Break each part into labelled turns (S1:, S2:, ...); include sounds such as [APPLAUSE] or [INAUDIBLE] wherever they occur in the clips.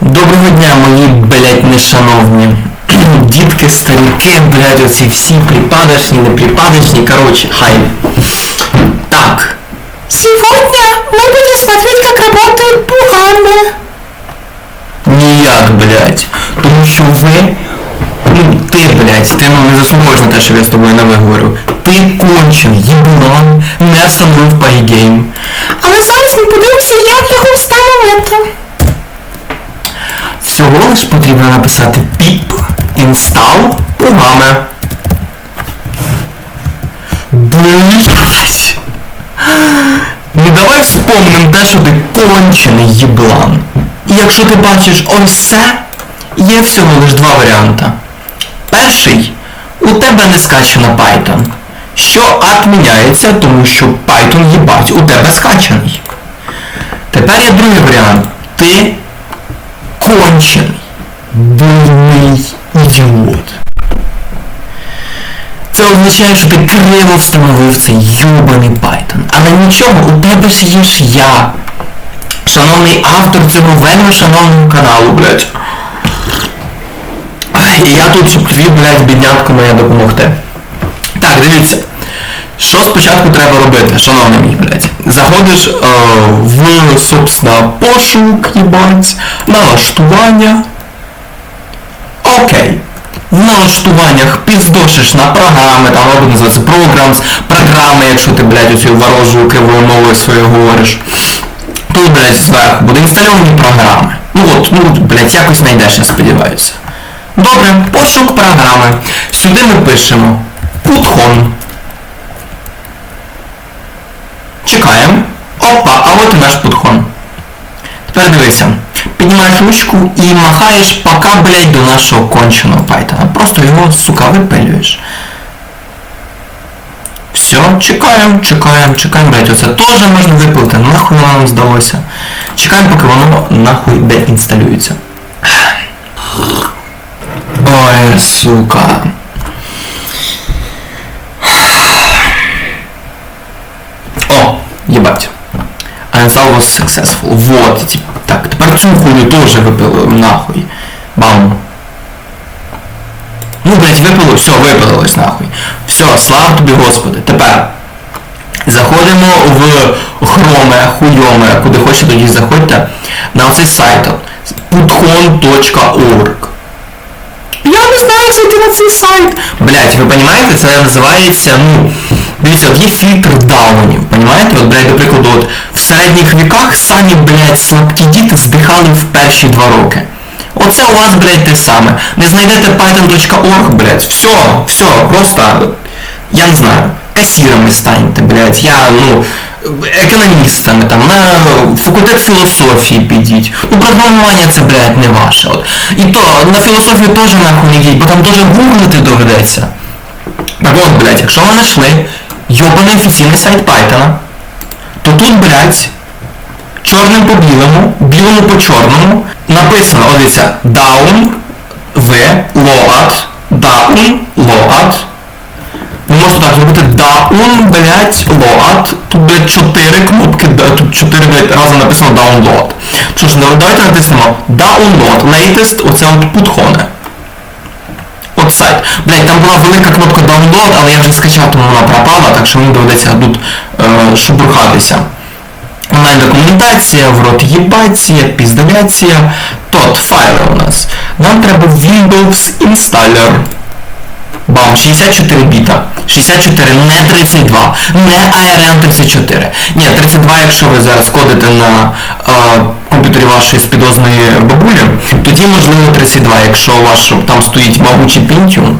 S1: Доброго дня, мої, блядь, нешановні. [CLEARS THROAT] Дітки, старики, блядь, оці всі припадочні, не припадочні, короче, хай. [CLEARS THROAT] Так,
S2: Сегодня мы будем смотреть, как работают программы.
S1: ніяк, блядь. Тому що ви, ну, ти, блядь, ти ну, не заслуговуєш на те, щоб я з тобою не виговорив. Ти кончений, їблан, не остановив пайгейм.
S2: Але зараз ми подивимося, як його встановити.
S1: Всього лиш потрібно написати pip install програми. Блять. Ну давай вспомним те, що ти кончений їблан. І якщо ти бачиш ось це, є всього лиш два варіанти. Перший, у тебе не скачано Python, що відміняється, тому що Python їбать у тебе скачаний. Тепер є другий варіант. Ти кончений, дурний ідіот. Це означає, що ти криво встановив цей йобаний Python. Але нічого, у тебе ж я. Шановний автор цього вельми шановного каналу, блядь. І я тут, щоб тобі, блядь, біднятко моя допомогти. Так, дивіться. Що спочатку треба робити, шановний мій, блядь? Заходиш е, в, собственно, пошук, їбать, налаштування. Окей. В налаштуваннях піздошиш на програми, там або називається programs, програми, якщо ти, блядь, оцю ворожу кривою мовою своєю говориш. Тут, блядь, зверху буде інстальовані програми. Ну от, ну, блядь, якось знайдеш, я сподіваюся. Добре, пошук програми. Сюди ми пишемо Putхон. Чекаємо. Опа, а от і наш Putхон. Тепер дивися. Піднімаєш ручку і махаєш пока, блядь, до нашого конченого Python. Просто його, сука, випилюєш. Все, чекаємо, чекаємо, чекаємо, блядь, оце теж можна випилити, нахуй воно нам здалося. Чекаємо, поки воно нахуй деінсталюється. Ой, сука. О, ебать. Install was successful. Вот. типа, Так, тепер цю хуйню теж випилили нахуй. Бам. Ну, блять, випило, все, випилилось нахуй. Все, слава тобі, Господи. Тепер заходимо в хроме, хуйоме, куди хочете тоді заходьте, на цей сайт putcon.org.
S2: Я не знаю, як зайти на цей сайт.
S1: Блять, ви розумієте, це називається, ну, дивіться, от є фільтр даунів, розумієте? От, блядь, до прикладу, от в середніх віках самі, блядь, слабкі діти здихали в перші два роки. Оце у вас, блядь, те саме. Не знайдете python.org, блядь, все, все, просто, я не знаю, касірами станьте, блядь, я, ну, економістами там, на факультет філософії підіть. Ну, програмування це, блядь, не ваше. От. І то, на філософію теж нахуй не йдіть, бо там теж гуглити доведеться. Так от, блядь, якщо ви знайшли йобаний офіційний сайт Python, то тут, блядь, чорним по білому, білому по чорному, написано, дивіться, down, v, load, down, load. Ви можете так зробити down, блядь, load. Тут, блядь, 4 кнопки, тут 4 блядь, рази написано download. Що ж, ну, давайте натиснемо download, latest, оце от путхоне. Сайт. Блять, там була велика кнопка download, але я вже скачав, тому вона пропала, так що мені доведеться тут е, шебурхатися. Онлайн документація, в рот їбація, піздавляція. Тот, файли у нас. Нам треба Windows Installer. Бам, 64 біта. 64, не 32, не ARM 34. Ні, 32, якщо ви зараз кодите на е, комп'ютері вашої спідозної бабулі, тоді можливо 32, якщо у вас там стоїть бабучий Pentium.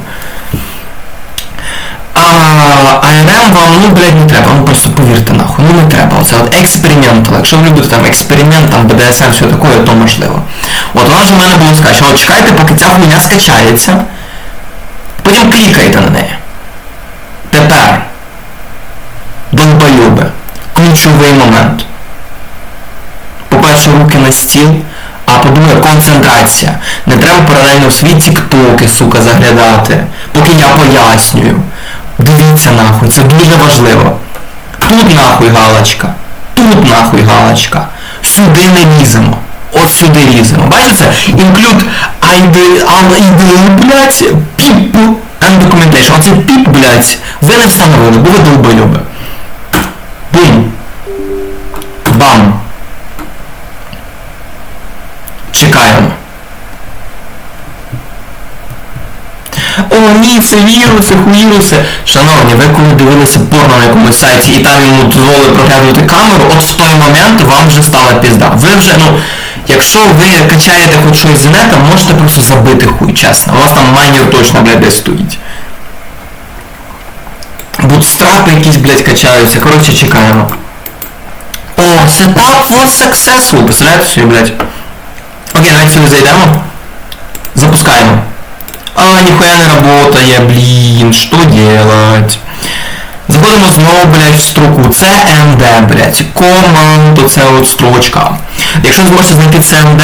S1: А ARM вам, ну, блядь, не треба, ну просто повірте нахуй, ну не треба. Це от експериментал. Якщо ви любите там експеримент, там BDSM, все таке, то можливо. От воно ж у мене було скачано. От чекайте, поки ця хуйня скачається. Потім клікайте на неї. Тепер. Долбойоби. Ключовий момент. По-перше, руки на стіл, а по-друге, концентрація. Не треба паралельно в свій тіктоки, сука, заглядати, поки я пояснюю. Дивіться нахуй, це дуже важливо. Тут нахуй галочка. Тут нахуй галочка. Сюди не ліземо. от сюди різемо. Бачите? Include блядь, people and documentation. Оце піп, блядь, ви не встановили, бо ви долбойоби. Бум. Бам. Чекаємо. О, ні, це віруси, хуїруси. Шановні, ви коли дивилися порно на якомусь сайті і там йому дозволили проглядувати камеру, от в той момент вам вже стала пізда. Ви вже, ну, якщо ви качаєте хоч щось з нета, можете просто забити хуй, чесно. У вас там майнер точно, блядь, десь стоїть. Бутстрапи якісь, блядь, качаються. Коротше, чекаємо. О, setup was successful. Представляєте собі, блядь? Окей, давайте сюди зайдемо. Запускаємо. А, нихуя не работает, блин, что делать? Заходимо знову, блядь, в строку CMD, блядь, команд, оце от строчка. Якщо не зможете знайти CMD,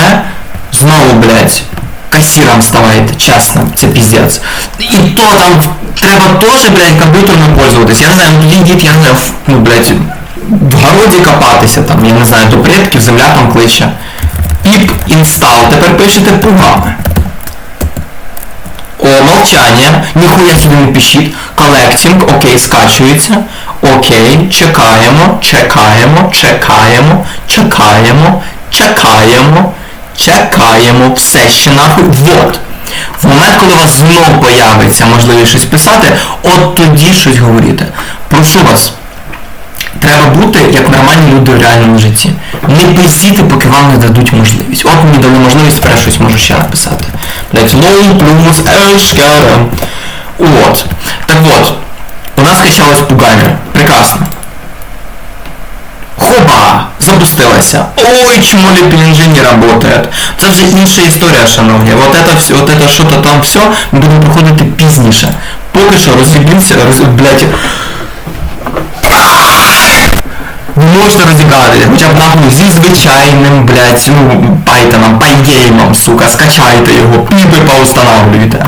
S1: знову, блядь, касіром ставайте, чесно, це піздець. І то там треба теж, блядь, комп'ютером пользуватись. Я не знаю, ну, тоді йдіть, я не знаю, в, ну, блядь, в городі копатися там, я не знаю, до предків, земля там кличе. Піп інстал, тепер пишете програми. О, мовчання. Ніхуя собі не пишіть. Колектинг, окей, скачується. Окей, чекаємо, чекаємо, чекаємо, чекаємо, чекаємо, чекаємо. Все ще нахуй. Вот. В момент, коли у вас знов появиться можливість щось писати, от тоді щось говорити. Прошу вас. Треба бути як нормальні люди в реальному житті. Не пиздіти, поки вам не дадуть можливість. От мені дали можливість, тепер щось можу ще написати. Блять, лоу плюс ешкара. От. Так от, у нас качалась пугальня. Прекрасно. Хоба! Запустилася. Ой, чому ліпінжі не работает. Це вже інша історія, шановні. Вот это все, вот это що-то там все, ми будемо проходити пізніше. Поки що розіб'юся, роз... блять. можете розібрати, хоча б нахуй зі звичайним, блядь, ну, пайтоном, пайгеймом, сука, скачайте його, піпи поустанавлюйте.